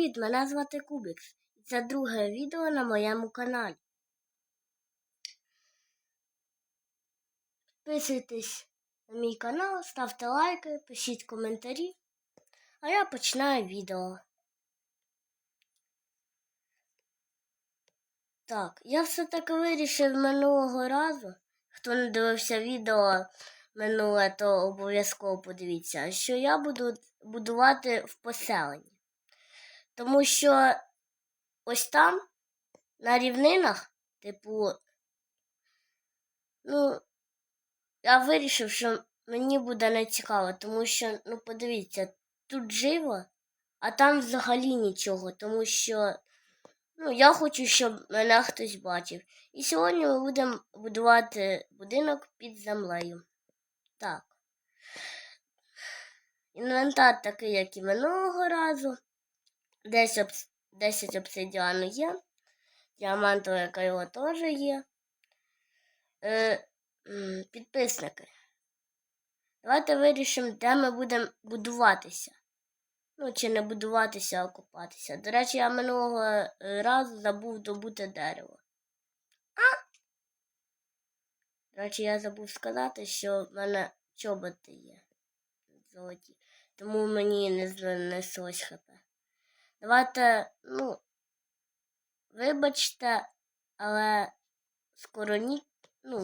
привіт! Мене звати Кубікс. І це друге відео на моєму каналі. Підписуйтесь на мій канал, ставте лайки, пишіть коментарі. А я починаю відео. Так, я все-таки вирішив минулого разу. Хто не дивився відео минуле, то обов'язково подивіться, що я буду будувати в поселенні. Тому що ось там, на рівнинах, типу, ну, я вирішив, що мені буде не цікаво, тому що, ну, подивіться, тут живо, а там взагалі нічого, тому що, ну, я хочу, щоб мене хтось бачив. І сьогодні ми будемо будувати будинок під землею. Так. Інвентар такий, як і минулого разу. 10, 10 обсидіану є. Діамантове кайло теж є. Е, підписники. Давайте вирішимо, де ми будемо будуватися. Ну, чи не будуватися, а купатися. До речі, я минулого е, разу забув добути дерево. А? До речі, я забув сказати, що в мене чоботи є. Золоті. Тому мені не знеслось хп. Давайте, ну, вибачте, але скоро ніч, ну,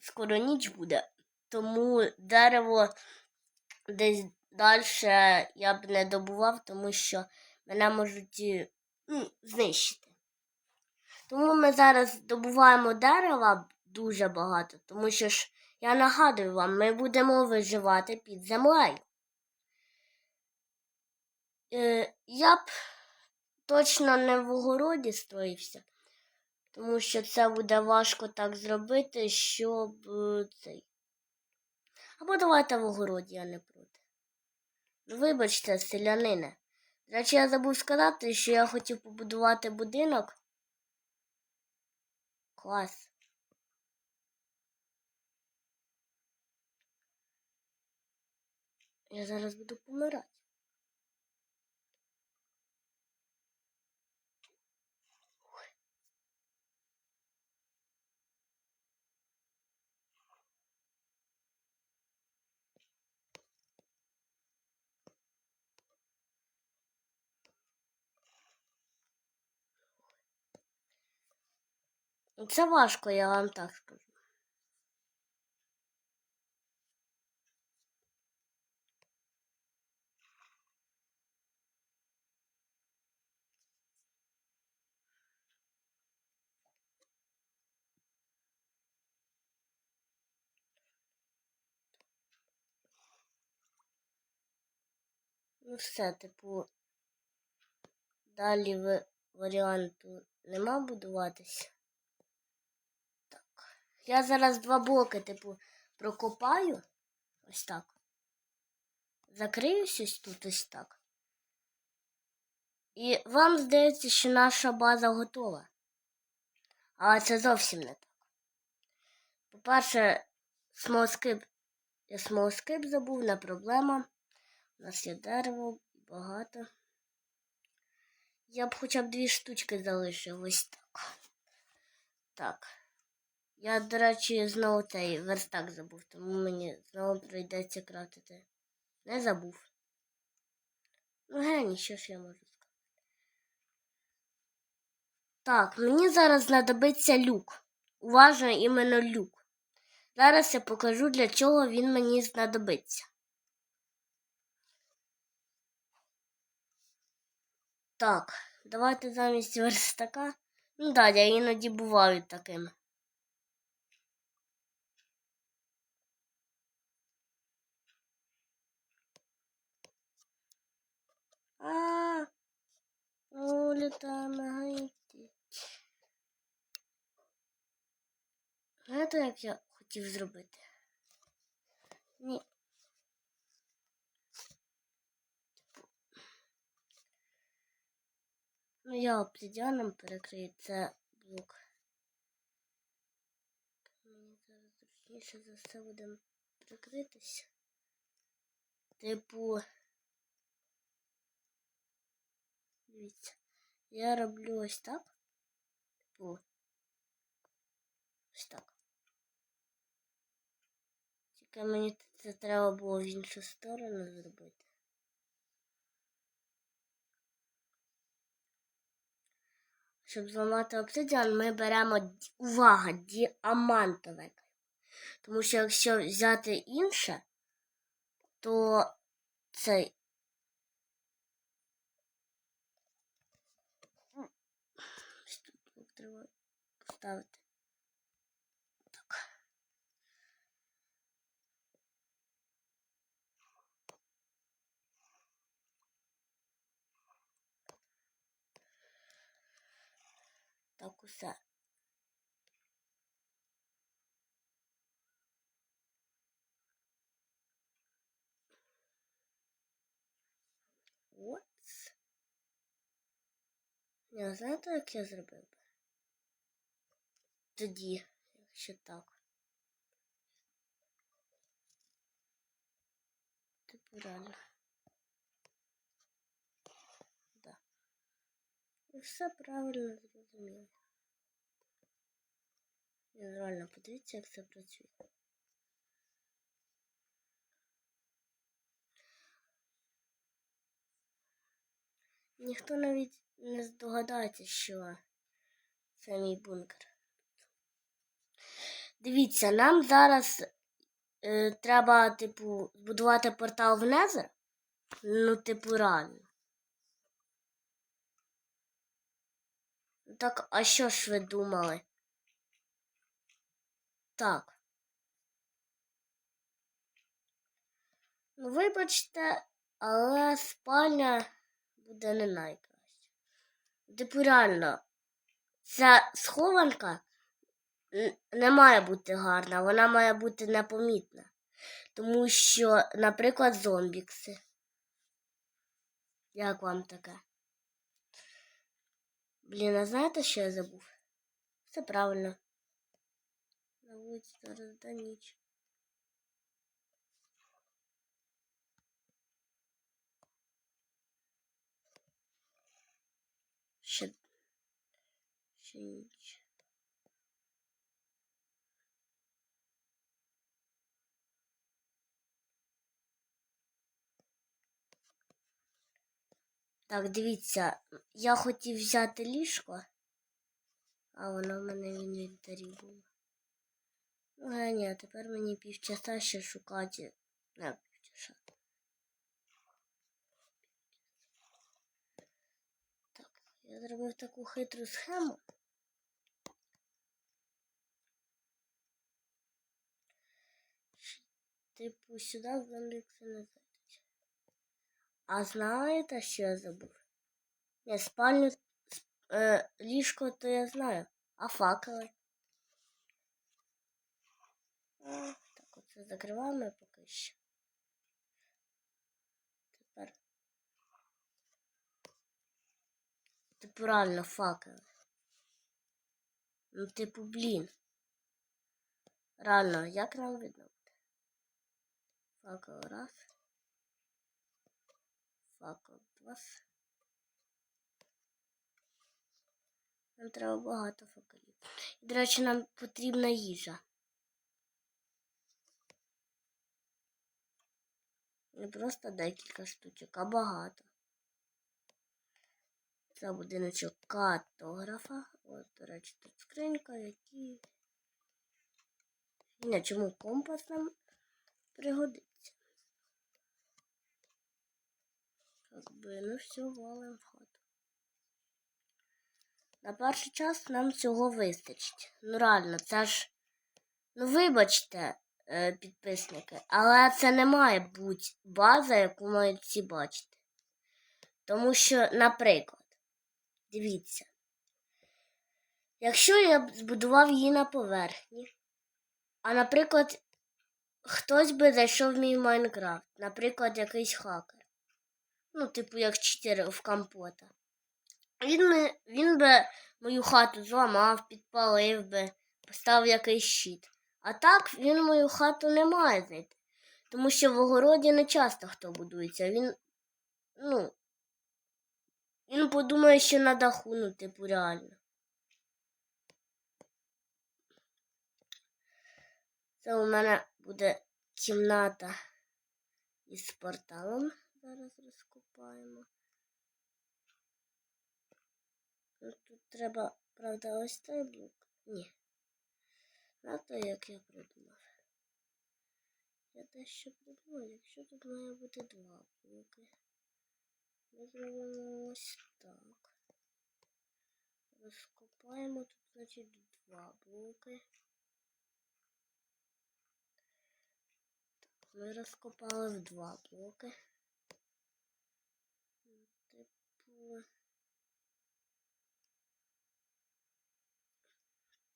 скоро ніч буде, тому дерево десь далі я б не добував, тому що мене можуть ну, знищити. Тому ми зараз добуваємо дерева дуже багато, тому що ж я нагадую вам, ми будемо виживати під землею. Е, я б точно не в огороді строївся, тому що це буде важко так зробити, щоб е, цей. Або давайте в огороді, я не проти. Ну, вибачте, селянине. До речі, я забув сказати, що я хотів побудувати будинок. Клас. Я зараз буду помирати. Це важко, я вам так скажу. Ну все, типу, далі варіанту нема будуватися. Я зараз два блоки, типу, прокопаю. Ось так. Закриюсь ось тут ось так. І вам здається, що наша база готова. Але це зовсім не так. По-перше, смолскип. Я смолскип забув, не проблема. У нас є дерево, багато. Я б хоча б дві штучки залишив ось так. Так. Я, до речі, знову цей верстак забув, тому мені знову прийдеться крафтити. Не забув. Ну, гені, що ж я можу сказати. Так, мені зараз знадобиться люк. Уважно іменно люк. Зараз я покажу, для чого він мені знадобиться. Так, давайте замість верстака. Ну да, я іноді буваю такими. А, улітаємо гайти. Знаєте, як я хотів зробити? Ні. Ну, я обсидіаном перекрию це блок. Мені зараз зручніше за все буде прикритися. Типу. Дивіться. Я роблю ось так. О. Ось так. Тільки мені це треба було в іншу сторону зробити. Щоб зламати обсидіан, ми беремо увага, діамантове. Тому що якщо взяти інше, то цей. Ось тут блок треба поставити. Так. Так, усе. От. Я знаєте, як я зробив би? Тоді, якщо так. Типу реально. Да. І все правильно зрозуміло. Реально подивіться, як це працює. Ніхто навіть не здогадається, що це мій бункер. Дивіться, нам зараз е, треба, типу, збудувати портал в Незер. Ну, типу, реально. Так, а що ж ви думали? Так. Ну, вибачте, але спальня буде не найкраще. Типу, реально, ця схованка не має бути гарна, вона має бути непомітна. Тому що, наприклад, зомбікси. Як вам таке? Блін, а знаєте, що я забув? Все правильно. На вулиці зараз та ніч. Ще, ще ніч. Так, дивіться, я хотів взяти ліжко, а воно в мене в інвентарі було. А ні, тепер мені півчаса ще шукати. Не, півчаса. Так, я зробив таку хитру схему. Типу, сюди зомбікси не зайдуть. А знаєте, що я забув? Ні, спальню, е, ліжко то я знаю, а факели. Так, оце закриваємо поки що. Тепер. Типу реально факели. Ну, типу, блін. Реально, як нам буде? Факел раз. Факел два. Нам треба багато факелів. І, до речі, нам потрібна їжа. Не просто декілька штучок, а багато. Це будиночок картографа. От, до речі, тут скринька, які. Ні, чому компас нам пригодиться? Так би, ну все, валим в хату. На перший час нам цього вистачить. Ну реально, це ж. Ну, вибачте, е, підписники, але це не має бути база, яку мають всі бачити. Тому що, наприклад, дивіться, якщо я б збудував її на поверхні, а, наприклад, хтось би зайшов в мій Майнкрафт, наприклад, якийсь хакер. Ну, типу, як читер в компота. Він, він би мою хату зламав, підпалив би, поставив якийсь щит. А так він мою хату не має знайти. Тому що в огороді не часто хто будується. Він, ну, він подумає, що на даху, ну, типу, реально. Це у мене буде кімната із порталом. Зараз розкопаємо. Ну, Тут треба, правда, ось цей блок. Ні. На то, як я придумав. Я дещо придумав, якщо тут має бути два блоки. Ми зробимо ось так. Розкопаємо тут, значить, два блоки. Так, ми розкопали два блоки. Типу.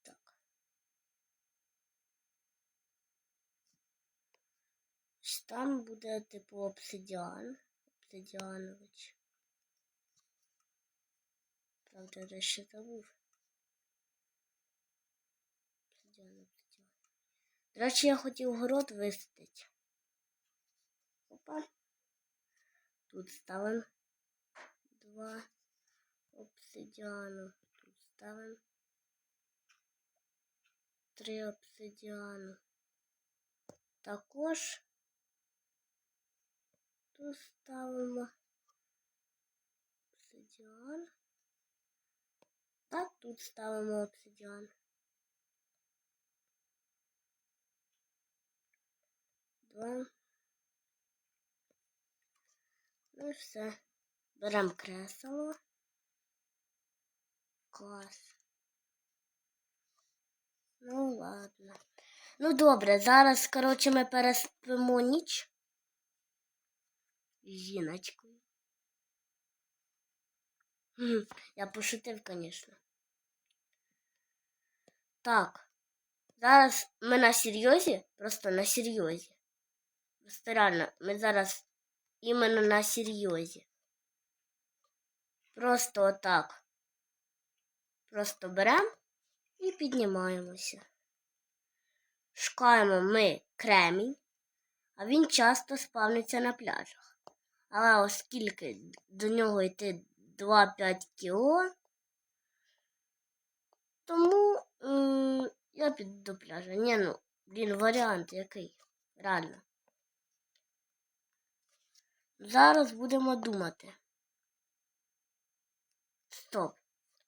Так. Там буде типу обсидіан. Обсидіанович. Правда, я ще забув. Обсидіан, обсидіан. До речі, я хотів город висадити. Опа. Тут ставимо два обсидіану. Тут ставимо три обсидіану. Також тут ставимо обсидіан. Та тут ставимо обсидіан. Два. Ну і все. Беремо кресло. Клас. Ну ладно. Ну добре, зараз, коротше, ми переспимо ніч. Жіночкою. Я пошутив, звісно. Так. Зараз ми на серйозі, просто на серйозі. Просто реально, ми зараз іменно на серйозі. Просто отак. Просто беремо і піднімаємося. Шукаємо ми кремінь, а він часто спавниться на пляжах. Але оскільки до нього йти 2-5 кіло, тому м, я піду до пляжа. Ні, ну, блін, варіант який. Реально. Зараз будемо думати. Стоп.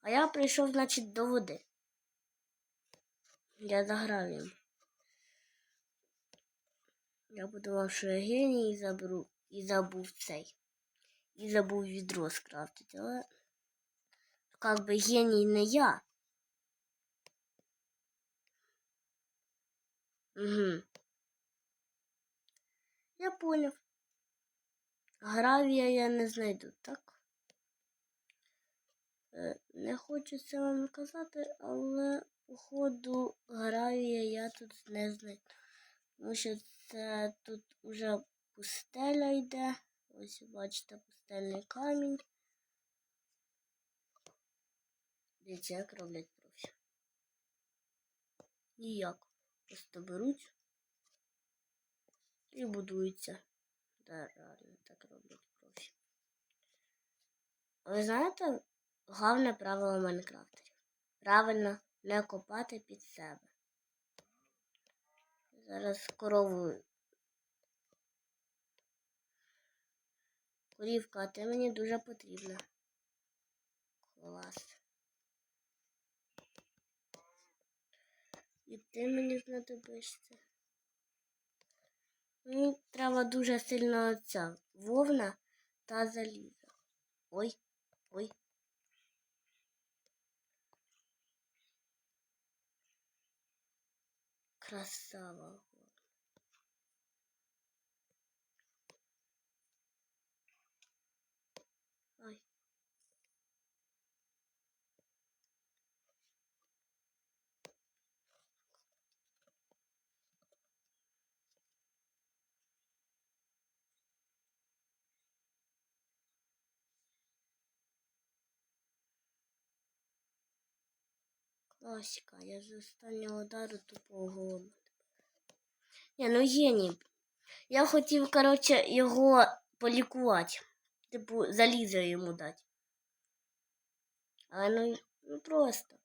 А я прийшов, значить, до води. Я заграв їм. Я подумав, що я геній і заберу і забув цей. І забув відро скрафтити, але як би геній не я. Угу. Я поняв. Гравія я не знайду, так? Не хочу це вам казати, але походу гравія я тут не знайду. Тому що це тут уже пустеля йде. Ось бачите пустельний камінь. Дивіться, як роблять профі. Ніяк. Просто беруть і будуються. Да, реально так роблять профі. Ви знаєте, головне правило майнкрафтерів. Правильно не копати під себе. Зараз корову. Корівка, ти мені дуже потрібна. Клас. І ти мені знадобишся. Мені треба дуже сильно ця вовна та залізо. Ой, ой. Красава. Ой. Класика, я з останнього удару тупо голову. Ні, ну геній. Я хотів, коротше, його полікувати. Типу, залізо йому дати. Але ну, ну просто.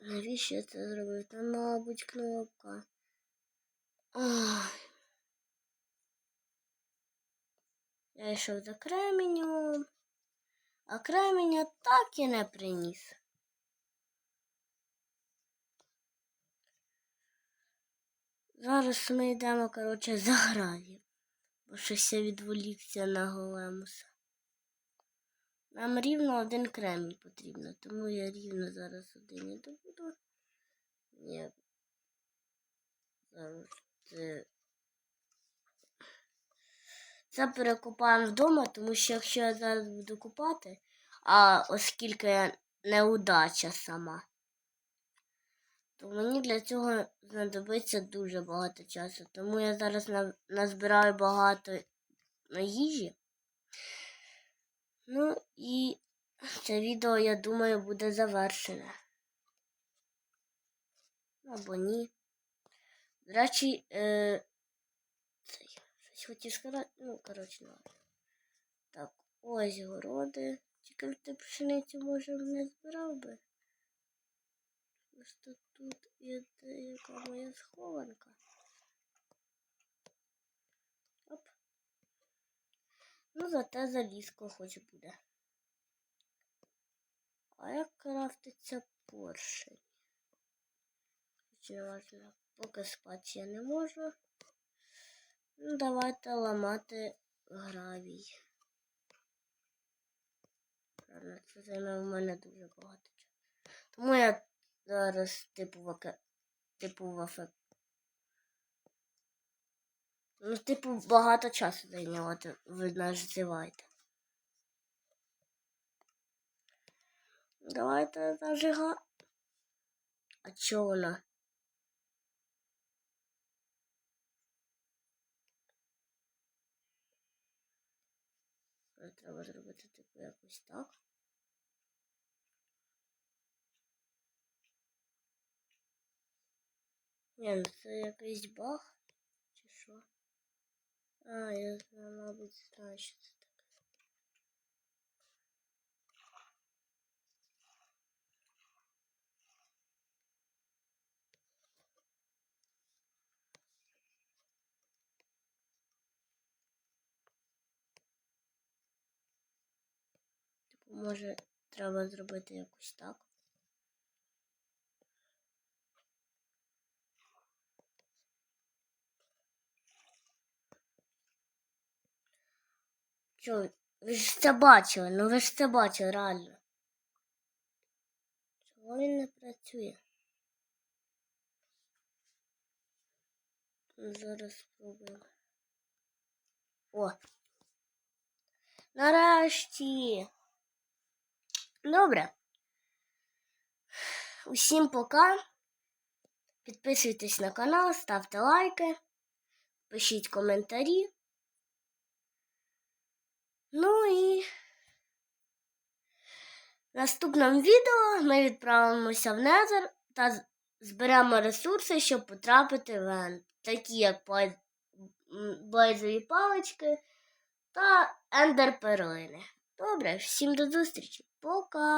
Навіщо я це зробив? Там, мабуть, кнопка. Ой. Я йшов за кременем, а кременя так і не приніс. Зараз ми йдемо, коротше, за граві. Бо щось я відволікся на големуса. Нам рівно один кремінь потрібно, тому я рівно зараз один і добуду. Ні. Зараз це. Це перекопаємо вдома, тому що якщо я зараз буду купати, а оскільки я неудача сама, то мені для цього знадобиться дуже багато часу. Тому я зараз назбираю багато їжі. Ну і це відео, я думаю, буде завершене. Або ні. До речі, е, щось хотів сказати. Ну, коротше, не важливо. Так, ось городи. Тільки ти пшеницю, може, не збирав би. Просто тут є деяка моя схованка. Оп. Ну, зате залізко хоч буде. А як крафтиться поршень? Чи важливо? Поки спати я не можу. Ну, давайте ламати гравій. Правильно, це займе у мене дуже багато часу. Тому я зараз типу ваке... типу в афе... Ну, типу, багато часу зайняло, ви називаєте. Давайте зажига. А чого вона? Треба зробити типу якось так. Ні, ну це якийсь баг. Чи що? А, я знаю, мабуть, знаю, що це таке. Типу, може, треба зробити якось так. Що, ви ж це бачили, ну ви ж це бачили, реально. Чого він не працює? Ну, Зараз спробуємо. О! Нарешті. Добре. Усім пока. Підписуйтесь на канал, ставте лайки, пишіть коментарі. Ну і в наступному відео ми відправимося в Незер та зберемо ресурси, щоб потрапити в Енд, такі як Бойзові палички та ендер перлини. Добре, всім до зустрічі. Пока!